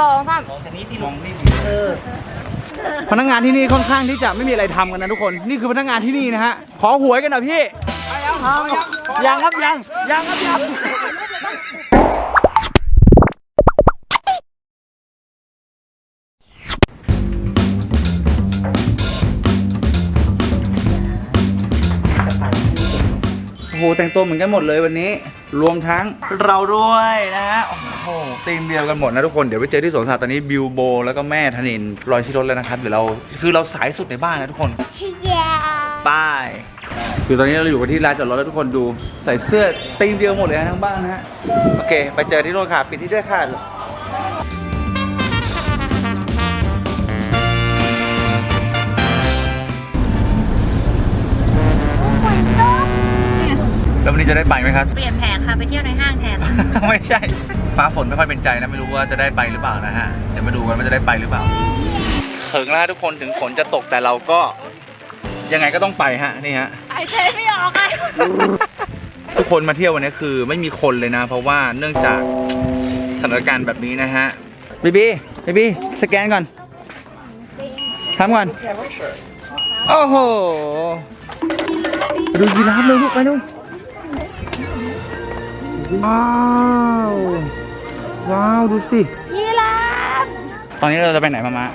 สองสามพนักงานที่นี่ค่อนข้างที่จะไม่มีอะไรทำกันนะทุกคน นี่คือพนักงานที่นี่นะฮะ ขอหวยกันหน่อยพี่ยังครับยังยังครับยังโอ้โหแต่งตัวเหมือนกันหมดเลยวันนี้ รวมทั้งเราด้วยนะฮะโอ้โหตีมเดียวกันหมดนะทุกคนเดี๋ยวไปเจอที่สวนสัตว์ตอนนี้บิวโบ แล้วก็แม่ธนินรอยที่รถแล้วนะครับเดี๋ยวเราคือเราสายสุดในบ้านนะทุกคนป้ายคือตอนนี้เราอยู่กันที่ร้านจอดรถแล้วทุกคนดูใส่เสื้อตีมเดียวหมดเลยนะทั้งบ้านนะฮะโอเค ไปเจอที่โน่นค่ะปิดที่ด้วยค่ะ แล้ววันนี้จะได้ไปไหมครับ เปลี่ยนแผนค่ะไปเที่ยวในห้างแทน ไม่ใช่ ฟ้าฝนไม่ค่อยเป็นใจนะไม่รู้ว่าจะได้ไปหรือเปล่านะฮะเดี๋ยวมาดูกันว่าจะได้ไปหรือเปล่าถึงแล้วฮะทุกคนถึงฝนจะตกแต่เราก็ ยังไงก็ต้องไปฮะนี่ฮะ ไอเทไม่ออกเลยทุกคนมาเที่ยววันนี้คือไม่มีคนเลยนะ เพราะว่าเนื่องจากสถานการณ์แบบนี้นะฮะบีบีบีบีสแกนก่อนทำก่อนโอ้โหไปดูยีราฟเลยลูกไปดู ว้าว ว้าว ดูสิ ยีราฟตอนนี้เราจะไปไหนมามา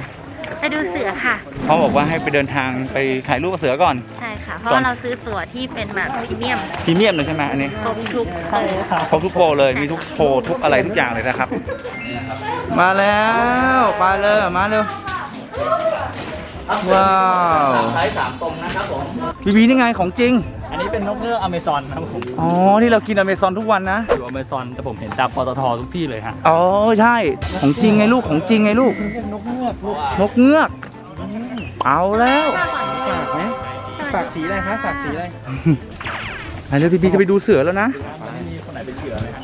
ไปดูเสือค่ะ เขาบอกว่าให้ไปเดินทางไปถ่ายรูปกับเสือก่อน ใช่ค่ะ เพราะว่าเราซื้อตั๋วที่เป็นแบบพรีเมียมพรีเมียมเลยใช่ไหมอันนี้ครบทุกโปรครบทุกโปรเลย มีทุกโชว์ ทุกอะไรทุกอย่างเลยนะครับ มาแล้วไปเลยมาเร็ว ว้าวสายสามตรงนะครับผมบีบีนี่ไงของจริงอันนี้ เป็นนกเงือกอเมซอนครับผมอ๋อที่เรากินอเมซอนทุกวันนะอยู่อเมซอนแต่ผมเห็นตามปตททุกที่เลยฮะอ๋อใช่ของจริงไงลูกของจริงไงลูกนกเงือกลูกนกเงือก เอาแล้วปากไหมปากสีอะไรครับปากสีอะไรไปเร็วบีบีจะไปดูเสือแล้วนะไม่มีคนไหนเป็นเสือไหมครับ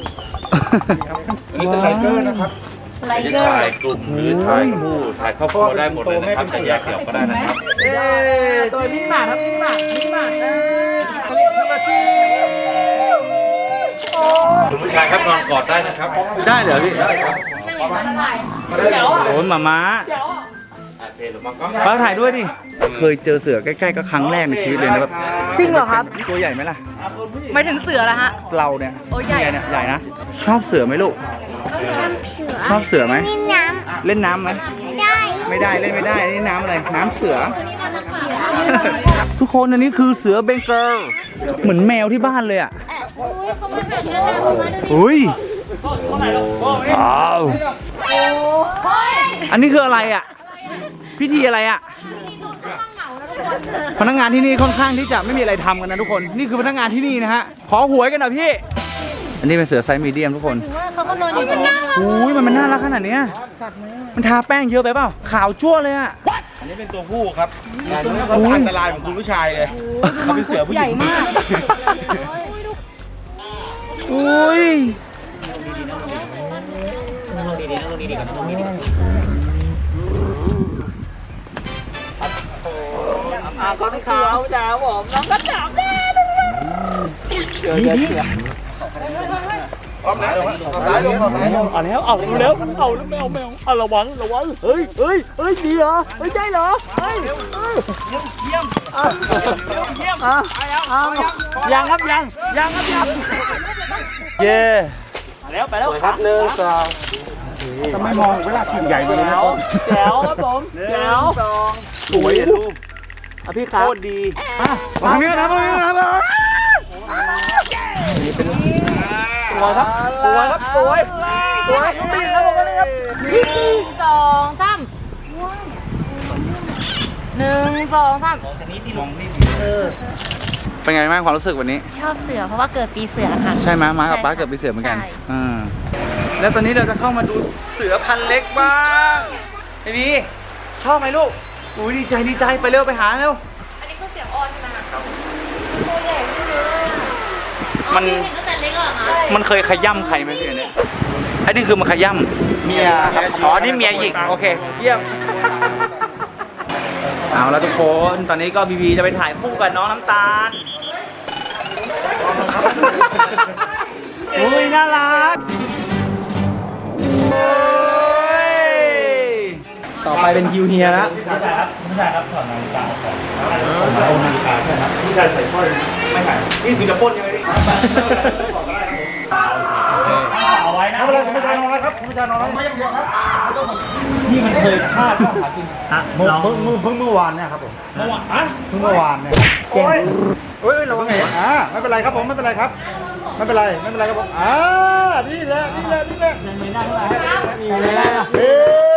อันนี้เป็นไลเกอร์นะครับไลจะเกอร์ถ่ายกลุ่มหรือถ่ายคู่ถ่ายครอบครัวได้หมดเลยนะครับจะแยกเดี่ยวก็ได้นะครับตัวพิ้งหมาครับพิ้งหมาพิ้งหมา คุณผู้ชายครับนอนกอดได้นะครับได้เหรอพี่ได้ครับโอ้ยหมาม้าโอเคหรือมากล้องป้าถ่ายด้วยดิ เคยเจอเสือใกล้ๆก็ครั้งแรกในชีวิตเลยนะแบบจริงเหรอครับ ตัวใหญ่ไหมล่ะไม่ถึงเสือแล้วฮะ เราเนี่ยโอ้ยใหญ่เนี่ยเนี่ยใหญ่นะ ชอบเสือไหมลูก ชอบเสือไหมเล่นน้ำไหมไม่ได้เล่นไม่ได้นี่น้ำอะไร น้ำเสือทุ กคนอันนี้คือเสือเบงเกิลเหมือนแมวที่บ้านเลยอะอุ้ยว้าวอันนี้คืออะไรอะ พิธีอะไรอะ พนักงานที่นี่ค่อนข้างที่จะไม่มีอะไรทำกันนะทุกคน นี่คือพนักงานที่นี่นะฮะ ขอหวยกันหน่อยพี่ อันนี้เป็นเสือไซส์มีเดียมทุกคนเขาก็นอนอยู่บนหน้าอุ้ยมันมันน่ารักขนาดเนี้ยมันทาแป้งเยอะไปเปล่าขาวจั่วเลยอะอันนี้เป็นตัวผู้ครับเขาอันตรายของคุณผู้ชายเลยเขาเป็นเสือผู้หญิงอุ้ยอ่าก้อนขาวจ้าผมน้องก็จับแน่เลยเจอเจอเสือ พร้อมแล้วซ้ายลงซ้ายลงเอาแล้วเอาแล้วเอาแล้วแมวแมวเอาระวังระวังเฮ้ยเฮ้ยเฮ้ยดีเหรอเฮ้ยใช่เหรอเฮ้ยเยี่ยมเยี่ยมอะยังครับยังยังครับยังเย่ไปแล้วไปแล้วครับหนึ่งสองทำไมมองเวลากินใหญ่เลยแจ๋นะวแจ๋วครับผมแจ๋วสองสวยอะรูปอะพี่ครับโคตรดีตรงนี้นะตรงนี้นะ สวยครับสวยครับสวยสวยปีนแล้วผมเลยครับสองสามหนึ่งสองสามเป็นไงบ้างความรู้สึกวันนี้ ชอบเสือเพราะว่าเกิดปีเสือค่ะ ใช่ไหมม้ากับป้าเกิดปีเสือเหมือนกันใช่ อ่าแล้วตอนนี้เราจะเข้ามาดูเสือพันธุ์เล็กบ้างไอ้บีชอบไหมลูกอุ้ยดีใจดีใจไปเร็วไปหาเร็วอันนี้คือเสียงออนใช่ไหมคะตัวใหญ่มากเลย มันเห็นตั้งแต่เล็กเหรอคะมันเคยขย่ำใครไหมพี่เนี่ยอันนี้คือมันขย่ำเมียอ๋อนี่เมียหยิกโอเคเยี่ยมเอาแล้วทุกคนตอนนี้ก็บีบีจะไปถ่ายคู่กับน้องน้ำตาลอุ้ยน่ารักโอ้ยไปเป็นคิวเฮียแล้วไม่ใช่ครับไม่ใช่ครับถอดนาฬิกาก่อนถอดนาฬิกาใช่ครับผู้ชายใส่สร้อยไม่ใช่นี่คือจะปล้นใช่ไหมพี่ เอาไว้นะไม่เป็นไรผมไม่ใช่น้อยครับผมไม่ใช่น้อยนี่มันเคยพลาดเข้าหากินฮะเมื่อลองเพิ่งเมื่อเพิ่งเมื่อวานเนี่ยครับผมเมื่อวานอะเพิ่งเมื่อวานเนี่ยโอ้ยเฮ้ยเราไงอ่าไม่เป็นไรครับผมไม่เป็นไรครับ ไม่เป็นไรไม่เป็นไรครับผมอ่านี่แหละนี่แหละนี่แหละไม่ได้ไม่มีอะไรแล้วหนึ่ง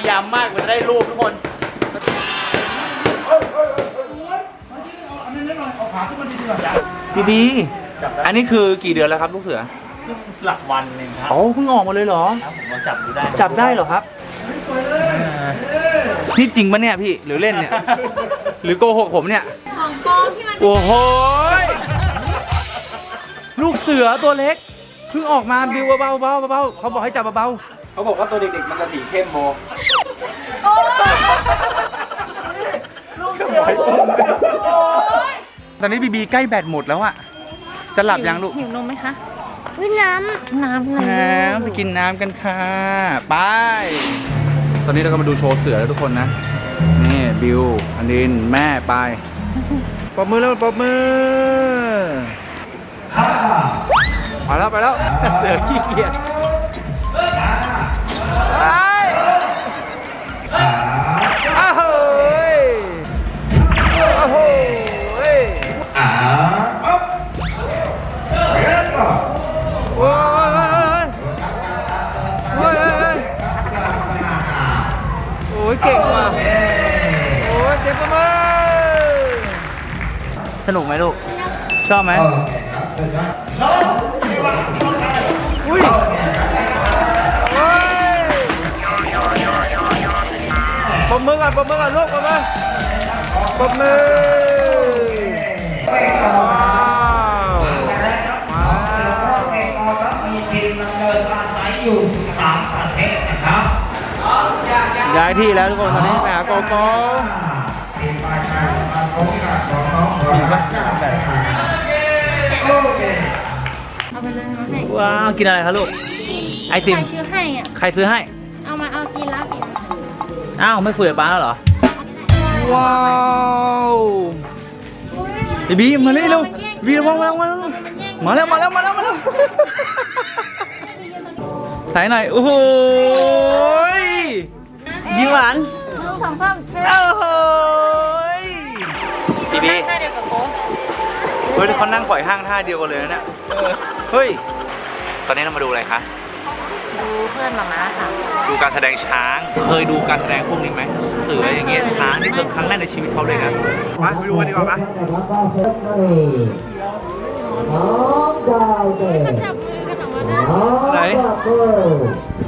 ยายามมากกว่าจะได้รูปทุกคนบีบีอันนี้คือกี่เดือนแล้วครับลูกเสือหลักวันหนึ่งครับอ๋อเพิ่งออกมาเลยเหรอ ครับผมเราจับดูได้จับได้เหรอครับนี่จริงปะเนี่ยพี่หรือเล่นเนี่ย หรือโกหกผมเนี่ย ของปลอมที่มันโอ้โหยลูกเสือตัวเล็กเพิ่งออกมาบิวเบาๆเบาๆเบาๆเขาบอกให้จับเบาเขาบอกว่าตัวเด็กๆมันจะสีเข้มโบ ตอนนี้บีบีใกล้แบตหมดแล้วอะจะหลับยังลูกหิวนมไหมคะวิน้ำน้ำไหลน้ำไปกินน้ำกันค่ะไปตอนนี้เราก็มาดูโชว์เสือแล้วทุกคนนะ นี่บิวอันดินแม่ไปปรบมือแล้วปรบมือไปแล้วไปแล้วเสือขี้เกียจ โอ้ยเจ็บปะมือสนุกไหมลูก ชอบไหมอุ้ยปมมือก่อนปมมือก่อนลูกปมมือปมมือ ย้ายที่แล้วทุกคนตอนนี้ไปหาโกโก้เอาไปเลยมาให้ว้าวกินอะไรคะลูก ไอติม ใครชื่อให้อะ ใครซื้อให้ เอามาเอากินแล้วกินอ้าว ไม่คุยกับป้าแล้วเหรอ ว้าวไอบีมาเลยเร็วบีระวังระวังระวังมาแล้วมาแล้วมาแล้วมาแล้วถ่ายหน่อย โอ้โห ยยิ้มหวานลูกสองสามเช็ดโอ้โหยบีบีท่าเดียวกับโป๊ะเฮ้ยเขานั่งข่อยห้างท่าเดียวกันเลยนะเนี่ยเออเฮ้ย ตอนนี้เรามาดูอะไรคะ ดูเพื่อนมาม่าค่ะ ดูการแสดงช้าง เคยดูการแสดงพวกนี้ไหมเสืออย่างเงี้ยช้างนี่คือครั้งแรกในชีวิตเขาเลยนะมาไปดูกันดีกว่าปะแล้วก็เซฟมาดีน้องดาวเด่น ได้น้องดาว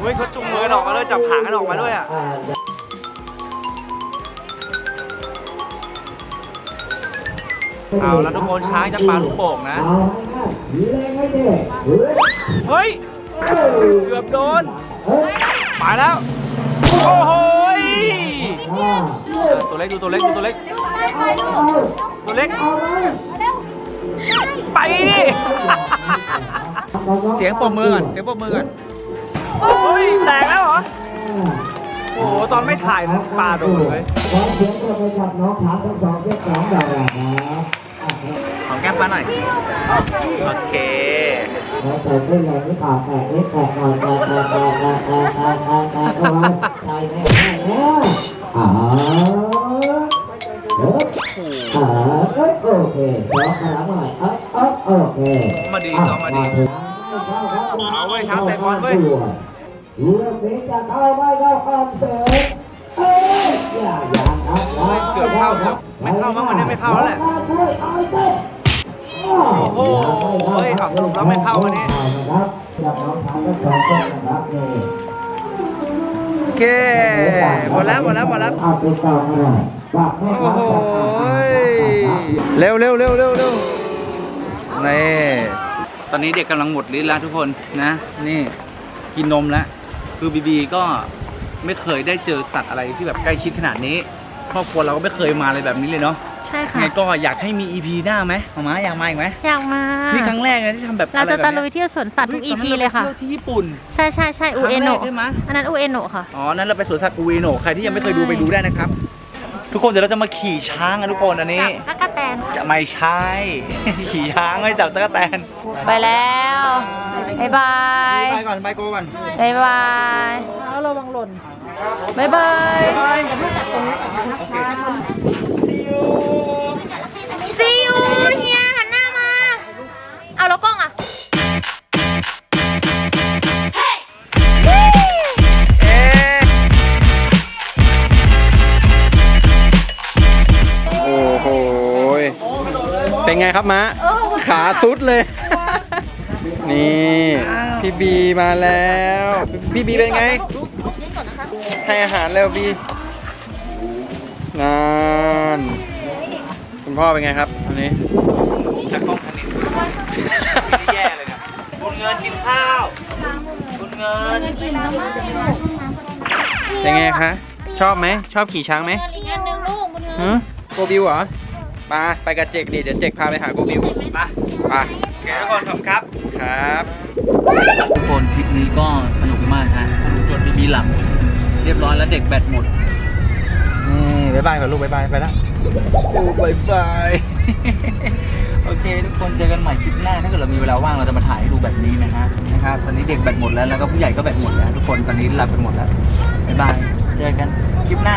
เฮ้ยเขาจุงมือออกมาเลยจับหางกันออกมาด้วยอะเอาแล้วทุกคนช้างจะปาลูกโป่งนะ เฮ้ย เกือบโดนไปแล้ว โอ้โหตัวเล็กดูตัวเล็กดูตัวเล็ก ตัวเล็ก ไปดิ เสียงปรบมือก่อนเสียงปรบมือก่อนเฮ้ยแตกแล้วเหรอ โอ้โหตอนไม่ถ่ายปลาโดนเลยขอเสียงปรบมือกับน้องช้างทั้งสองเจ้าสองดาวนะอะของแก้มปลาหน่อย โอเคแล้วเปิดขึ้นเลยนี่ปากแตกนี่แตกหน่อยแตกแตกแตกแตกแตกแตกแตกแตกเข้าไปใช่แน่แน่แน่อ่าเอออ่าเอ้ยโอเคสองขาหน่อยเอ้ยเอ้ยโอเคมาดีซ้อมมาดี เอาเว้ยช้างเตะบอลเว้ยเรื่องนี้จะเข้าไม่เข้าคอนเสิร์ตเอ้ยอย่าอย่าครับเฮ้ยเกือบเข้าครับไม่เข้ามั้งวันนี้ไม่เข้าแล้วแหละโอ้โหเฮ้ยขับสรุปแล้วไม่เข้าวันนี้นะครับจากน้องช้างทั้งสองคนนะครับนี่โอเคหมดแล้วหมดแล้วหมดแล้วเอาไปต่อกันหน่อยฝากแม่โอ้ค้าโหเร็วเร็วเร็วเร็วเร็วนี่ ตอนนี้เด็กกำลังหมดลิ้นแล้วทุกคนนะ นี่กินนมแล้ว คือบีบีก็ไม่เคยได้เจอสัตว์อะไรที่แบบใกล้ชิดขนาดนี้ ครอบครัวเราก็ไม่เคยมาอะไรแบบนี้เลยเนาะใช่ค่ะ ไงก็อยากให้มี EP หน้าไหมมามาอยากมาอีกไหมอยากมา นี่ครั้งแรกนะที่ทำแบบเราอะไรจะแบบตะเนี้ลุยเที่ยวสวนสัตว์ทุกฮ้ EP ตนนั้นเลยค่ะราไปเที่ยวที่ญี่ปุ่นใช่ใช่ใช่ครั้อูงเอแรโนะกใช่ไหมอันนั้นอูเอโนะค่ะ อ๋อ นั้นเราไปสวนสัตว์อูเอโนะใครที่ยังไม่เคยดูไปดูได้นะครับ ทุกคนเดี๋ยวเราจะมาขี่ช้างกันทุกคนอันนี้ จับตั๊กแตนจะไม่ใช่ ขี่ช้างไม่จับตะกแตนไปแล้วบ๊ายบายไปก่อนไปโกก่อนบ๊ายบายระวังหล่นบ๊ายบายซี เป็นไงครับมะขาสุดเลย นี่พี่บีมาแล้ว พี่บีเป็นไงให้อาหารเร็วบีนานคุณพ่อเป็นไงครับอันนี้จากกล้องคันนี้นี่แย่เลยเนี่ยคุณเงินกินข้าวคุณเงินเป็นไงคะชอบไหมชอบขี่ช้างไหมฮะโกบิวเหรอ มาไปกับเจกดิเดี๋ยวเจกพาไปหาโกบิวมาไปโอเคทุกคนขอบคุณครับ ครับ ทุกคนทริปนี้ก็สนุกมากฮะจนบีบีหลับเรียบร้อยแล้วเด็กแบตหมดนี่บ๊ายบายก่อนลูกบ๊ายบายไปแล้วโอ้บ๊ายบาย โอเค ทุกคนเจอกันใหม่คลิปหน้า ถ้าเกิดเรามีเวลาว่างเราจะมาถ่ายให้ดูแบบนี้นะฮะนะครับตอนนี้เด็กแบตหมดแล้วแล้วก็ผู้ใหญ่ก็แบตหมดแล้วทุกคนตอนนี้หลับกันหมดแล้วบ๊ายบายเจอกันคลิปหน้า